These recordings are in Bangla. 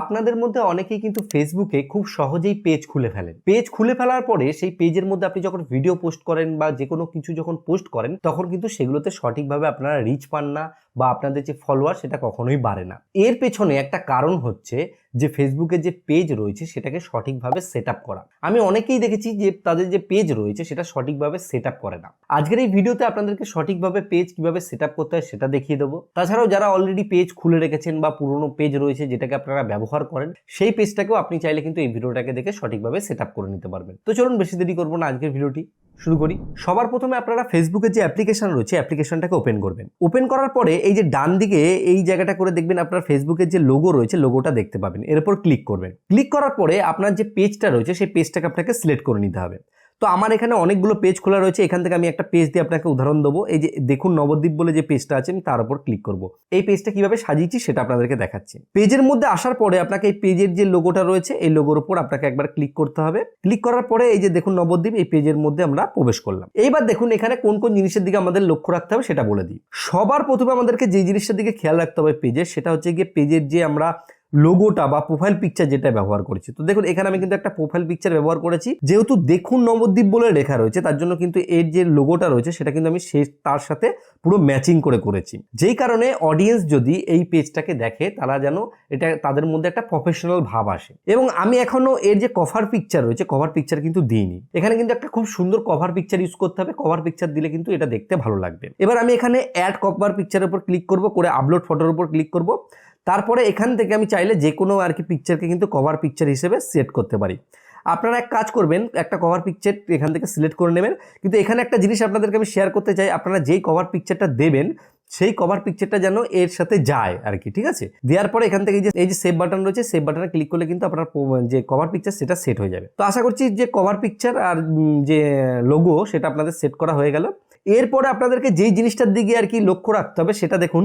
আপনাদের মধ্যে অনেকেই কিন্তু ফেসবুকে খুব সহজেই পেজ খুলে ফেলেন। পেজ খুলে ফেলার পরে সেই পেজের মধ্যে আপনি যখন ভিডিও পোস্ট করেন বা যে কোনো কিছু যখন পোস্ট করেন, তখন কিন্তু সেগুলোতে সঠিকভাবে আপনারা রিচ পান না বা আপনাদের যে ফলোয়ার সেটা কখনোই বাড়ে না। এর পেছনে একটা কারণ হচ্ছে যে ফেসবুকে যে পেজ রয়েছে সেটাকে সঠিকভাবে সেট আপ করা। আমি অনেকেই দেখেছি যে তাদের যে পেজ রয়েছে সেটা সঠিকভাবে সেট করে না। আজকের এই ভিডিওতে আপনাদেরকে সঠিকভাবে পেজ কীভাবে সেট আপ করতে হয় সেটা দেখিয়ে দেবো। তাছাড়াও যারা অলরেডি পেজ খুলে রেখেছেন বা পুরনো পেজ রয়েছে যেটাকে আপনারা ব্যবহার করেন, সেই পেজটাকেও আপনি চাইলে কিন্তু এই ভিডিওটাকে দেখে সঠিকভাবে সেট করে নিতে পারবেন। তো চলুন বেশি দেরি করব না আজকের ভিডিওটি, শুরু করি। সবার প্রথমে আপনারা ফেসবুকের যে অ্যাপ্লিকেশন রয়েছে অ্যাপ্লিকেশনটাকে ওপেন করবেন। ওপেন করার পরে এই যে ডান দিকে এই জায়গাটা করে দেখবেন আপনার ফেসবুকের যে লোগো রয়েছে লোগোটা দেখতে পাবেন। এরপর ক্লিক করবেন। ক্লিক করার পরে আপনার যে পেজটা রয়েছে, সেই পেজটাকে আপনাকে সিলেক্ট করে নিতে হবে। তো আমার এখানে অনেকগুলো পেজ খোলা রয়েছে, এখান থেকে আমি একটা পেজ দিয়ে আপনাকে উদাহরণ দেবো। এই যে দেখুন নবদ্বীপ বলে যে পেজটা আছে, আমি তার উপর ক্লিক করব। এই পেজটা কীভাবে সাজিয়েছি সেটা আপনাদেরকে দেখাচ্ছি। পেজের মধ্যে আসার পরে আপনাকে এই পেজের যে লোগোটা রয়েছে, এই লোগোর উপর আপনাকে একবার ক্লিক করতে হবে। ক্লিক করার পরে এই যে দেখুন নবদ্বীপ, এই পেজের মধ্যে আমরা প্রবেশ করলাম। এইবার দেখুন এখানে কোন কোন জিনিসের দিকে আমাদের লক্ষ্য রাখতে হবে সেটা বলে দিই। সবার প্রথমে আমাদেরকে যে জিনিসটার দিকে খেয়াল রাখতে হবে পেজের সেটা হচ্ছে গিয়ে পেজের যে আমরা লোগোটা বা প্রোফাইল পিকচার যেটা ব্যবহার করেছি। তো দেখুন, এখানে আমি কিন্তু একটা প্রোফাইল পিকচার ব্যবহার করেছি। যেহেতু দেখুন নবদ্বীপ বলে লেখা রয়েছে, তার জন্য কিন্তু এর যে লোগোটা রয়েছে, সেটা কিন্তু আমি সে, তার সাথে পুরো ম্যাচিং করে করেছি। যেই কারণে অডিয়েন্স যদি এই পেজটাকে দেখে, তারা যেন এটা, তাদের মধ্যে একটা প্রফেশনাল ভাব আসে। এবং আমি এখনও এর যে কভার পিকচার রয়েছে কভার পিকচার কিন্তু দিইনি। এখানে কিন্তু একটা খুব সুন্দর কভার পিকচার ইউজ করতে হবে। কভার পিকচার দিলে কিন্তু এটা দেখতে ভালো লাগবে। এবার আমি এখানে অ্যাড কভার পিকচারের উপর ক্লিক করব, করে আপলোড ফটোর উপর ক্লিক করব। তারপরে এখান থেকে আমি চাইলে যে কোনো আর কি পিকচারকে কিন্তু কভার পিকচার হিসেবে সেট করতে পারি। আপনারা এক কাজ করবেন, একটা কভার পিকচার এখান থেকে সিলেক্ট করে নেবেন। কিন্তু এখানে একটা জিনিস আপনাদেরকে আমি শেয়ার করতে চাই, আপনারা যেই কভার পিকচারটা দেবেন, সেই কভার পিকচারটা যেন এর সাথে যায় আর কি, ঠিক আছে? দেওয়ার পরে এখান থেকে যে, এই যে সেভ বাটন রয়েছে সেভ বাটনে ক্লিক করলে কিন্তু আপনার যে কভার পিকচার সেটা সেট হয়ে যাবে। তো আশা করছি যে কভার পিকচার আর যে লোগো সেটা আপনাদের সেট করা হয়ে গেল। এরপরে আপনাদেরকে যেই জিনিসটার দিকে আর কি লক্ষ্য রাখতে হবে, সেটা দেখুন।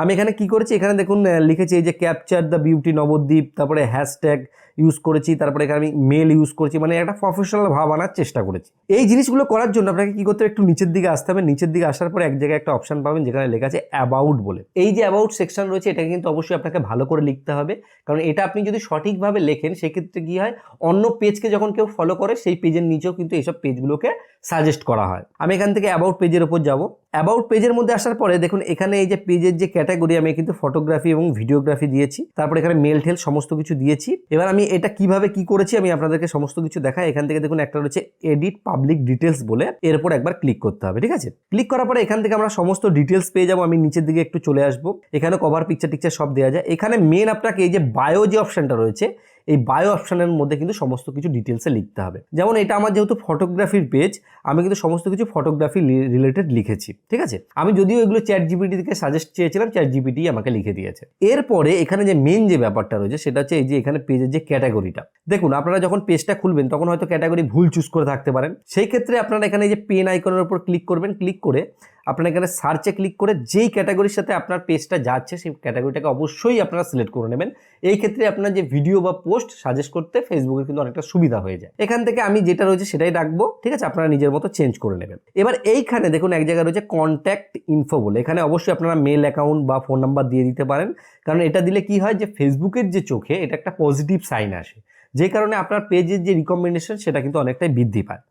আমি এখানে কি করেছি? এখানে দেখুন লিখেছি এই যে ক্যাপচার দ্য বিউটি নবদ্বীপ, তারপরে হ্যাশট্যাগ ইউজ করেছি, তারপরে এখানে আমি মেল ইউজ করেছি মানে একটা প্রফেশনাল ভাব আনার চেষ্টা করেছি। এই জিনিসগুলো করার জন্য আপনাকে কী করতে হবে? একটু নিচের দিকে আসতে হবে। নিচের দিকে আসার পরে এক জায়গায় একটা অপশন পাবেন, যেখানে লেখা আছে অ্যাবাউট বলে। এই যে অ্যাবাউট সেকশন রয়েছে, এটাকে কিন্তু অবশ্যই আপনাকে ভালো করে লিখতে হবে। কারণ এটা আপনি যদি সঠিকভাবে লেখেন, সেক্ষেত্রে কী হয়, অন্য পেজকে যখন কেউ ফলো করে, সেই পেজের নিচেও কিন্তু এইসব পেজগুলোকে সাজেস্ট করা হয়। আমি এখান থেকে অ্যাবাউট পেজের উপর যাব। অ্যাবাউট পেজের মধ্যে আসার পরে দেখুন, এখানে এই যে পেজের যে ক্যাটাগরি, আমি কিন্তু ফটোগ্রাফি এবং ভিডিওগ্রাফি দিয়েছি। তারপরে এখানে মেল ঠেল সমস্ত কিছু দিয়েছি। এবার আমি এটা কীভাবে কি করেছি, আমি আপনাদেরকে সমস্ত কিছু দেখাই। এখান থেকে দেখুন, একটা রয়েছে এডিট পাবলিক ডিটেলস বলে। এর উপর একবার ক্লিক করতে হবে, ঠিক আছে? ক্লিক করার পরে এখান থেকে আমরা সমস্ত ডিটেলস পেয়ে যাব। আমি নিচের দিকে একটু চলে আসব। এখানে কভার পিকচার টিকচার সব দেওয়া যায়। এখানে মেন আপনাকে এই যে বায়ো যে অপশনটা রয়েছে এই বায়ো অপশানের মধ্যে কিন্তু সমস্ত কিছু ডিটেলসে লিখতে হবে। যেমন এটা আমার যেহেতু ফটোগ্রাফির পেজ আমি কিন্তু সমস্ত কিছু ফটোগ্রাফি রিলেটেড লিখেছি, ঠিক আছে? আমি যদিও এগুলো চ্যাট জিপিটি থেকে সাজেস্ট চেয়েছিলাম চ্যাট জিপিটি আমাকে লিখে দিয়েছে। এরপরে এখানে যে মেন যে ব্যাপারটা রয়েছে, সেটা হচ্ছে এই যে এখানে পেজের যে ক্যাটাগরিটা দেখুন, আপনারা যখন পেজটা খুলবেন, তখন হয়তো ক্যাটাগরি ভুল চুজ করে থাকতে পারেন। সেই ক্ষেত্রে আপনারা এখানে যে পেন আইকনের উপর ক্লিক করবেন। ক্লিক করে আপনারা এখানে সার্চে ক্লিক করে যেই ক্যাটাগরির সাথে আপনার পেজটা যাচ্ছে, সেই ক্যাটাগরিটাকে অবশ্যই আপনারা সিলেক্ট করে নেবেন। এই ক্ষেত্রে আপনার যে ভিডিও বা পোস্ট সাজেস্ট করতে ফেসবুকে কিন্তু অনেকটা সুবিধা হয়ে যায়। এখান থেকে আমি যেটা রয়েছে সেটাই রাখব, ঠিক আছে? আপনারা নিজের মতো চেঞ্জ করে নেবেন। এবার এইখানে দেখুন এক জায়গায় রয়েছে কন্ট্যাক্ট ইনফো বলে। এখানে অবশ্যই আপনারা মেল অ্যাকাউন্ট বা ফোন নাম্বার দিয়ে দিতে পারেন। কারণ এটা দিলে কি হয় যে ফেসবুকের যে চোখে এটা একটা পজিটিভ সাইন আসে। যে কারণে আপনার পেজের যে রিকমেন্ডেশন সেটা কিন্তু অনেকটাই বৃদ্ধি পায়।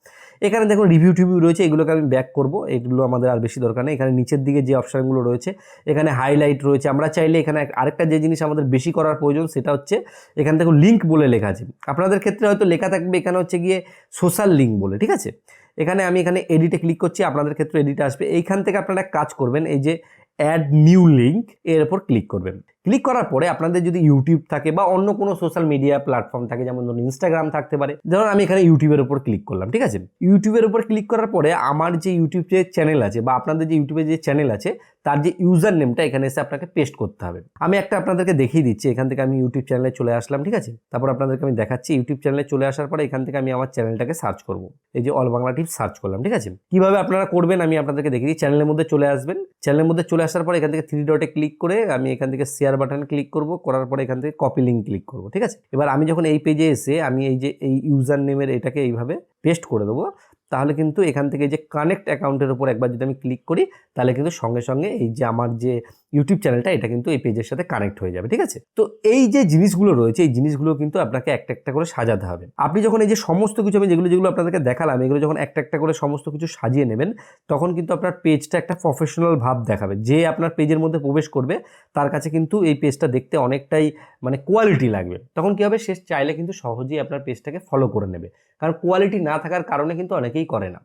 এখানে দেখুন রিভিউ টিভিউ রয়েছে, এগুলোকে আমি ব্যাক করব, এগুলো আমাদের আর বেশি দরকার নেই। এখানে নিচের দিকে যে অপশানগুলো রয়েছে, এখানে হাইলাইট রয়েছে। আমরা চাইলে এখানে আরেকটা যে জিনিস আমাদের বেশি করার প্রয়োজন, সেটা হচ্ছে এখান থেকে লিঙ্ক বলে লেখা আছে। আপনাদের ক্ষেত্রে হয়তো লেখা থাকবে এখানে হচ্ছে গিয়ে সোশ্যাল লিঙ্ক বলে, ঠিক আছে? এখানে আমি এখানে এডিটে ক্লিক করছি, আপনাদের ক্ষেত্রে এডিটে আসবে। এইখান থেকে আপনারা কাজ করবেন, এই যে অ্যাড নিউ লিঙ্ক এর উপর ক্লিক করবেন। ক্লিক করার পরে আপনাদের যদি ইউটিউব থাকে বা অন্য কোনো সোশ্যাল মিডিয়া প্ল্যাটফর্ম থাকে, যেমন ধরুন ইনস্টাগ্রাম থাকতে পারে, ধরুন আমি এখানে ইউটিউবের উপর ক্লিক করলাম, ঠিক আছে? ইউটিউবের উপর ক্লিক করার পরে আমার যে ইউটিউব যে চ্যানেল আছে বা আপনাদের যে ইউটিউবে যে চ্যানেল আছে, তার যে ইউজার নেমটা এখানে এসে আপনাকে পেস্ট করতে হবে। আমি একটা আপনাদেরকে দেখিয়ে দিচ্ছি, এখান থেকে আমি ইউটিউব চ্যানেলে চলে আসলাম, ঠিক আছে? তারপর আপনাদেরকে আমি দেখাচ্ছি ইউটিউব চ্যানেলে চলে আসার পরে এখান থেকে আমি আমার চ্যানেলটাকে সার্চ করব। এই যে অল বাংলা টিপস সার্চ করলাম, ঠিক আছে? কীভাবে আপনারা করবেন আমি আপনাদেরকে দেখিয়ে দিই। চ্যানেলের মধ্যে চলে আসবেন। চ্যানেলের মধ্যে চলে আসার পর এখান থেকে থ্রি ডটে ক্লিক করে আমি এখান থেকে শেয়ার বাটন ক্লিক করব, করার পরে এখান থেকে কপি লিঙ্ক ক্লিক করব, ঠিক আছে? এবার আমি যখন এই পেজে এসে আমি এই যে এই ইউজার নেমের এটাকে এইভাবে পেস্ট করে দেবো, তাহলে কিন্তু এখান থেকে যে কানেক্ট অ্যাকাউন্টের উপর একবার যদি আমি ক্লিক করি, তাহলে কিন্তু সঙ্গে সঙ্গে এই যে আমার যে ইউটিউব চ্যানেলটা এটা কিন্তু এই পেজের সাথে কানেক্ট হয়ে যাবে, ঠিক আছে? তো এই যে জিনিসগুলো রয়েছে, এই জিনিসগুলো কিন্তু আপনাকে একটা একটা করে সাজাতে হবে। আপনি যখন এই যে সমস্ত কিছু, আমি যেগুলো যেগুলো আপনাদেরকে দেখালাম, এগুলো যখন একটা একটা করে সমস্ত কিছু সাজিয়ে নেবেন, তখন কিন্তু আপনার পেজটা একটা প্রফেশনাল ভাব দেখাবে। যে আপনার পেজের মধ্যে প্রবেশ করবে, তার কাছে কিন্তু এই পেজটা দেখতে অনেকটাই মানে কোয়ালিটি লাগবে। তখন কী হবে? সে চাইলে কিন্তু সহজেই আপনার পেজটাকে ফলো করে নেবে। কারণ কোয়ালিটি না থাকার কারণে কিন্তু অনেকেই করে না।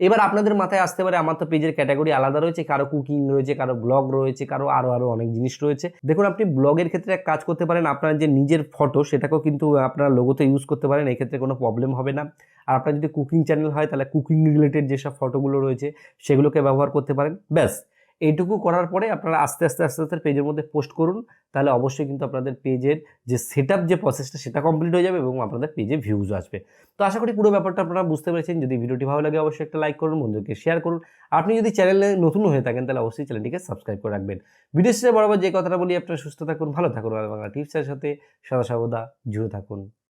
এবার আপনাদের মাথায় আসতে পারে, আমার তো পেজের ক্যাটাগরি আলাদা রয়েছে, কারও কুকিং রয়েছে, কারও ব্লগ রয়েছে, কারও আরও আরও অনেক জিনিস রয়েছে। দেখুন, আপনি ব্লগের ক্ষেত্রে এক কাজ করতে পারেন, আপনার যে নিজের ফটো সেটাকেও কিন্তু আপনার লোগোতে ইউজ করতে পারেন, এক্ষেত্রে কোনো প্রবলেম হবে না। আর আপনার যদি কুকিং চ্যানেল হয়, তাহলে কুকিং রিলেটেড যেসব ফটোগুলো রয়েছে, সেগুলোকে ব্যবহার করতে পারেন। ব্যাস। এইটুকু করার পরে আপনারা আস্তে আস্তে আস্তে আস্তে পেজের মধ্যে পোস্ট করুন। তাহলে অবশ্যই কিন্তু আপনাদের পেজের যে সেট যে প্রসেসটা সেটা কমপ্লিট হয়ে যাবে এবং আপনাদের পেজে ভিউজও আসবে। তো আশা করি পুরো ব্যাপারটা আপনারা বুঝতে পেরেছেন। যদি ভিডিওটি ভালো লাগে, অবশ্যই একটা লাইক করুন, বন্ধুকে শেয়ার করুন। আপনি যদি চ্যানেলে নতুন হয়ে থাকেন, তাহলে অবশ্যই চ্যানেলটিকে সাবস্ক্রাইব করে রাখবেন। ভিডিও শেষে বরাবর যে কথাটা বলি, আপনারা সুস্থ থাকুন, ভালো থাকুন। আর বাংলা টিপসের সাথে সদা সর্বদা জুড়ে থাকুন।